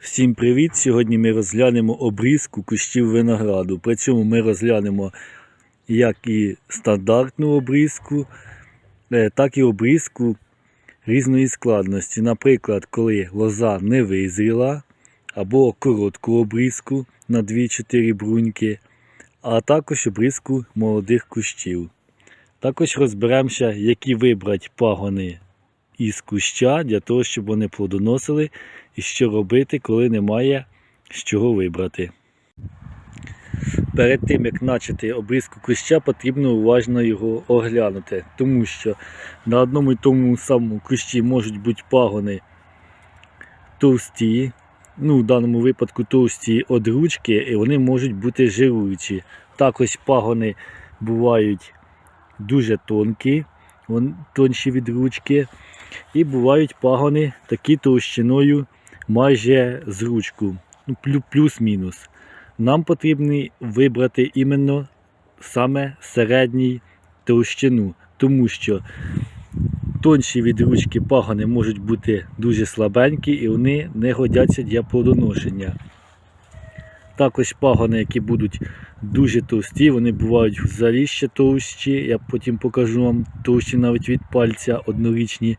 Всім привіт! Сьогодні ми розглянемо обрізку кущів винограду. При цьому ми розглянемо як і стандартну обрізку, е, так і обрізку різної складності. Наприклад, коли лоза не визріла, або коротку обрізку на 2-4 бруньки, а також обрізку молодих кущів. Також розберемося, які вибрати пагони із куща для того, щоб вони плодоносили і що робити, коли немає з чого вибрати. Перед тим, як почати обрізку куща, потрібно уважно його оглянути, тому що на одному і тому самому кущі можуть бути пагони товсті, ну, в даному випадку товсті від ручки, і вони можуть бути жируючі. Також пагони бувають дуже тонкі, тонші від ручки. І бувають пагони такі товщиною майже з ручку, ну, плюс-мінус. Нам потрібно вибрати іменно саме середній товщину, тому що тонші від ручки пагони можуть бути дуже слабенькі і вони не годяться для плодоношення. Також пагони, які будуть дуже товсті, вони бувають взагалі ще товщі. Я потім покажу вам товщі навіть від пальця однорічні.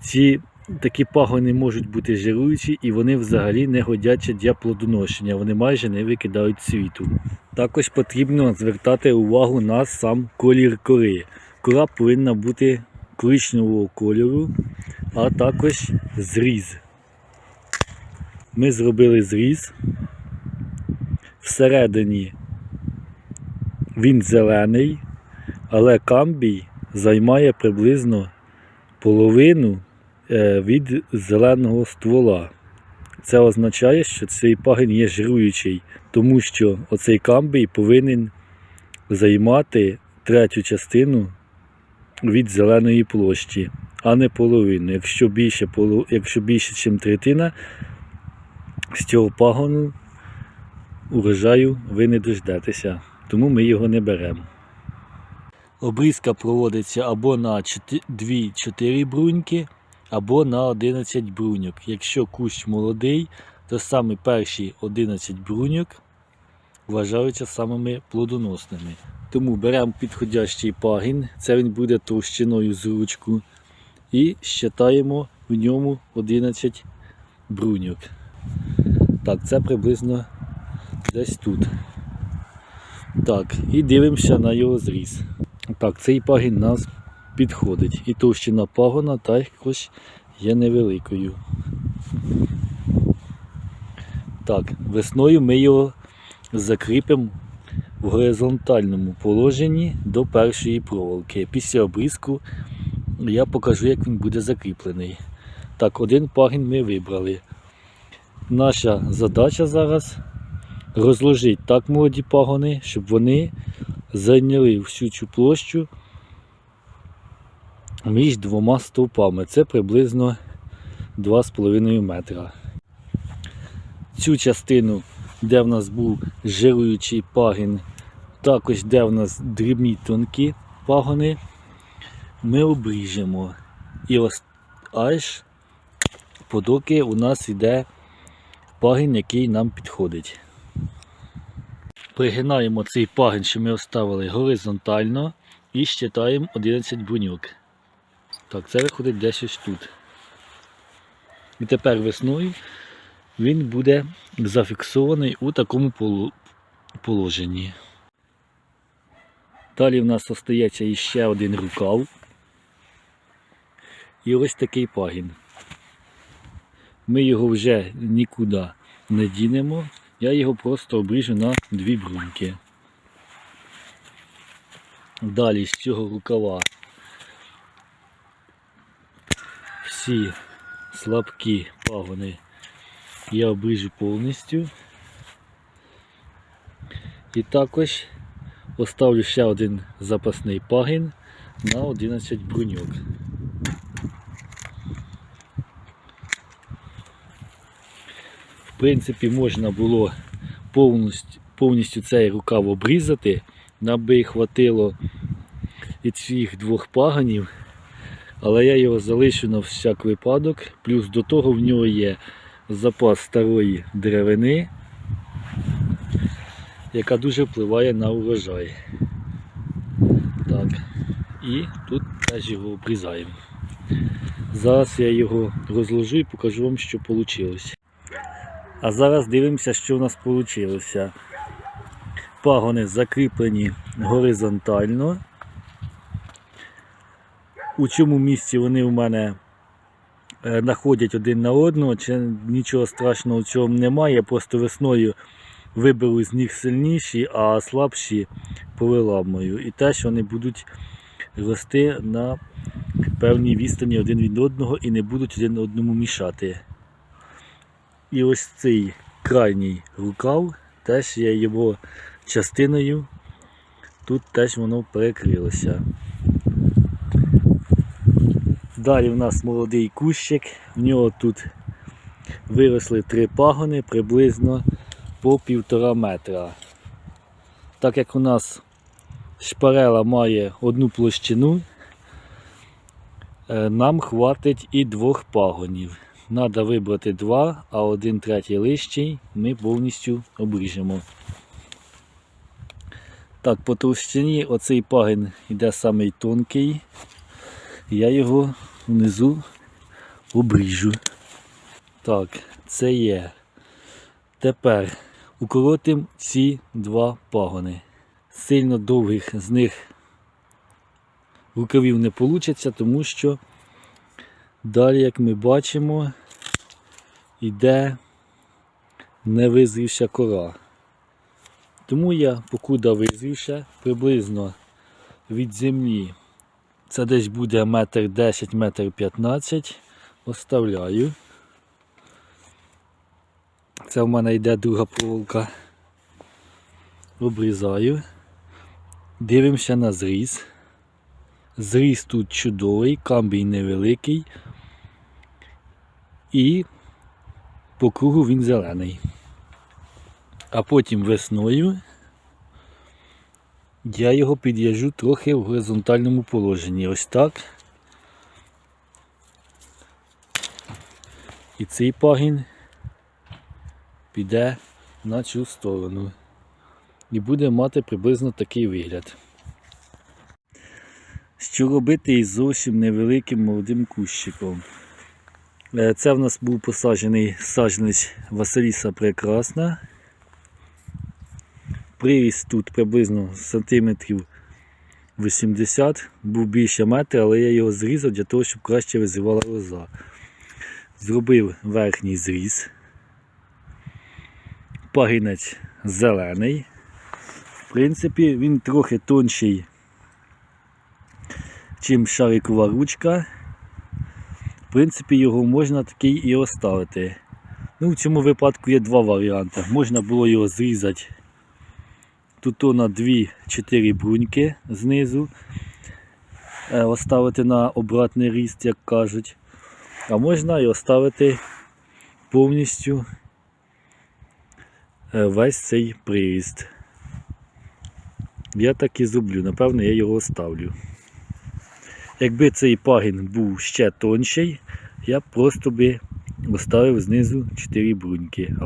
Ці такі пагони можуть бути жируючі і вони взагалі не годяться для плодоношення. Вони майже не викидають світу. Також потрібно звертати увагу на сам колір кори. Кора повинна бути коричневого кольору, а також зріз. Ми зробили зріз. Всередині він зелений, але камбій займає приблизно половину від зеленого ствола. Це означає, що цей пагін є жируючий, тому що оцей камбій повинен займати третю частину від зеленої площі, а не половину. Якщо більше, якщо більше, ніж третина, з цього пагону урожаю ви не дождетеся, тому ми його не беремо. Обрізка проводиться або на 2-4 бруньки, або на 11 бруньок. Якщо кущ молодий, то саме перші 11 бруньок вважаються самими плодоносними. Тому беремо підходящий пагін, це він буде товщиною з ручку, і щитаємо в ньому 11 бруньок. Так, це приблизно десь тут. Так, і дивимося на його зріз. Так, цей пагін нас підходить. І товщина пагона також є невеликою. Так, весною ми його закріпимо в горизонтальному положенні до першої проволоки. Після обрізку я покажу, як він буде закріплений. Так, один пагін ми вибрали. Наша задача зараз розложити так молоді пагони, щоб вони зайняли всю цю площу між двома стовпами. Це приблизно 2,5 метра. Цю частину, де в нас був жируючий пагін, також де в нас дрібні тонкі пагони, ми обріжемо. І ось аж подоки у нас йде пагін, який нам підходить. Пригинаємо цей пагін, що ми оставили горизонтально і щитаємо 11 бруньок. Так, це виходить десь ось тут. І тепер весною він буде зафіксований у такому положенні. Далі в нас остається іще один рукав. І ось такий пагін. Ми його вже нікуди не дінемо. Я його просто обріжу на дві бруньки. Далі з цього рукава всі слабкі пагони я обріжу повністю. І також оставлю ще один запасний пагін на 11 бруньок. В принципі, можна було повністю, повністю цей рукав обрізати, нам би хватило і цих двох паганів, але я його залишу на всяк випадок. Плюс до того в нього є запас старої деревини, яка дуже впливає на урожай. Так. І тут теж його обрізаємо. Зараз я його розложу і покажу вам, що вийшло. А зараз дивимося, що в нас вийшло. Пагони закріплені горизонтально. У цьому місці вони у мене е, находять один на одного, чи нічого страшного в цьому немає. Я просто весною виберу з них сильніші, а слабші повиламую. І теж вони будуть рости на певній відстані один від одного і не будуть один одному мішати. І ось цей крайній рукав, теж є його частиною. Тут теж воно перекрилося. Далі в нас молодий кущик, в нього тут виросли три пагони приблизно по півтора метра. Так як у нас шпарела має одну площину, е, нам хватить і двох пагонів. Треба вибрати два, а один третій лищий ми повністю обріжемо. Так, по товщині оцей пагін йде самий тонкий. Я його внизу обріжу. Так, це є. Тепер укоротимо ці два пагони. Сильно довгих з них рукавів не вийде, тому що далі, як ми бачимо, йде невизрівша кора. Тому я, покуда визрівша, приблизно від землі, це десь буде метр 10, метр 15, оставляю. Це в мене йде друга проволока. Обрізаю. Дивимося на зріз. Зріз тут чудовий, камбій невеликий. І по кругу він зелений. А потім весною я його під'їжджу трохи в горизонтальному положенні. Ось так. І цей пагін піде на цю сторону. І буде мати приблизно такий вигляд. Що робити із зовсім невеликим молодим кущиком? Е, Це в нас був посаджений саджанець Василіса Прекрасна. Приріст тут приблизно сантиметрів 80, був більше метра, але я його зрізав для того, щоб краще визивала лоза. Зробив верхній зріз. Пагінець зелений. В принципі, він трохи тонший, чим шарикова ручка. В принципі, його можна такий і оставити. Ну, в цьому випадку є два варіанти. Можна було його зрізати тут на 2-4 бруньки знизу, е, оставити на обратний ріст, як кажуть. А можна і оставити повністю е, весь цей приріст. Я так і зроблю, напевно, я його оставлю. Якби цей пагін був ще тонший, я просто би оставив знизу 4 бруньки.